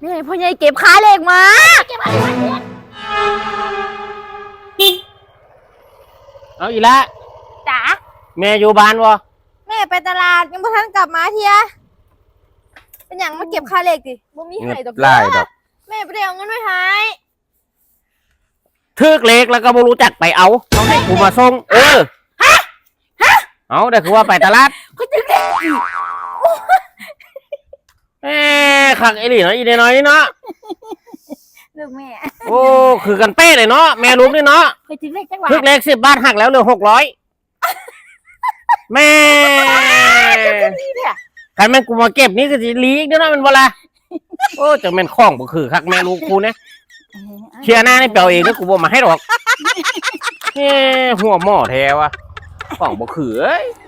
แม่พ่อใหญ่เก็บขาเหล็กมาเอาอีละจ๋าแม่อยู่บ้านบ่แม่ไปตลาดยังบ่ทันกลับมาเทียเป็นอย่างมาเก็บขาเหล็กดิบ่มีเงิให้บดอกไล่ดอกแม่ไปได้เอาเงินไว้ให้ทึกเล็กแล้วก็บ่รู้จักไปเอาเขาให้กูมาส่งเออเอาได้คือว่าไปตลาดก็จึงได้เอ้ ขักไอ้นี่เนาะอีน้อยนี่เนาะลูกแม่โอ้คือกันเป้เลยเนาะแม่ลูกนี่เนาะไปถึงเลขจังหวะทึกเล็กสิบบาทหักแล้วเหลือหกร้อยแม่นี่เนี่ยใครแม่งกูมาเก็บนี่ก็สิลีกเด้อเนาะแมันบ่ล่ะโอ้จังแม่นของบ่คือคักแม่ลูกกูเนี่ยเชียร์หน้านี่เปียวเองเด้อกูบ่มาให้หรอกเอ้หัวหม้อแท้วะของบ่คือเอ้ยเ